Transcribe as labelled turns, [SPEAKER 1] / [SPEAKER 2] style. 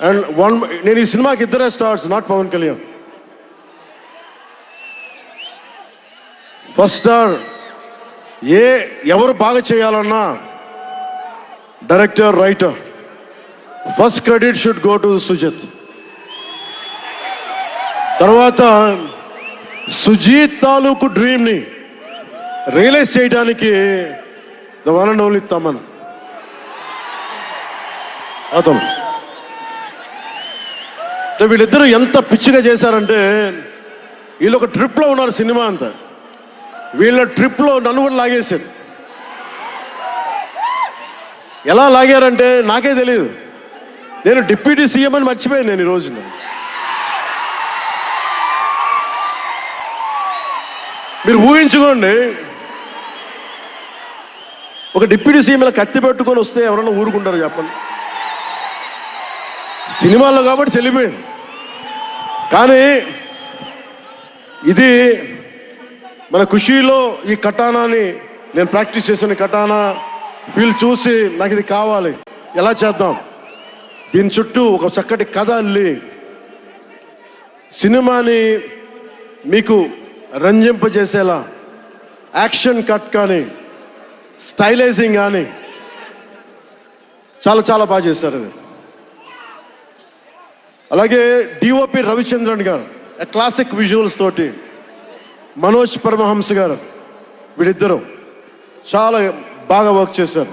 [SPEAKER 1] And one నేను ఈ సినిమాకి ఇద్దరే stars not Pawan Kalyan. First star ఏ ఎవరు బాగా చేయాలన్నా director writer first credit should go to Sujeeth తర్వాత సుజీత్ తాలూకు డ్రీమ్ని రియలైజ్ చేయడానికి the one and only Thaman అతను వీళ్ళిద్దరూ ఎంత పిచ్చిగా చేశారంటే వీళ్ళు ఒక ట్రిప్లో ఉన్నారు సినిమా అంతా. వీళ్ళ ట్రిప్లో నన్ను కూడా లాగేశారు. ఎలా లాగారంటే నాకే తెలియదు నేను డిప్యూటీ సీఎం అని మర్చిపోయాను నేను ఈరోజు మీరు ఊహించుకోండి ఒక డిప్యూటీ సీఎం ఇలా కత్తి పెట్టుకొని వస్తే ఎవరన్నా ఊరుకుంటారు చెప్పండి. సినిమాల్లో కాబట్టి చెల్లిపోయింది. కానీ ఇది మన ఖుషీలో ఈ కటానాని నేను ప్రాక్టీస్ చేసిన కటానా ఫీల్ చూసి నాకు ఇది కావాలి. ఎలా చేద్దాం? దీని చుట్టూ ఒక చక్కటి కథ అల్లి సినిమాని మీకు రంజింపజేసేలా యాక్షన్ కట్ కానీ స్టైలైజింగ్ కానీ చాలా చాలా బాగా చేశారు. అది అలాగే డిఓపి రవిచంద్రన్ గారు క్లాసిక్ విజువల్స్ తోటి మనోజ్ పరమహంస గారు వీళ్ళిద్దరూ చాలా బాగా వర్క్ చేశారు.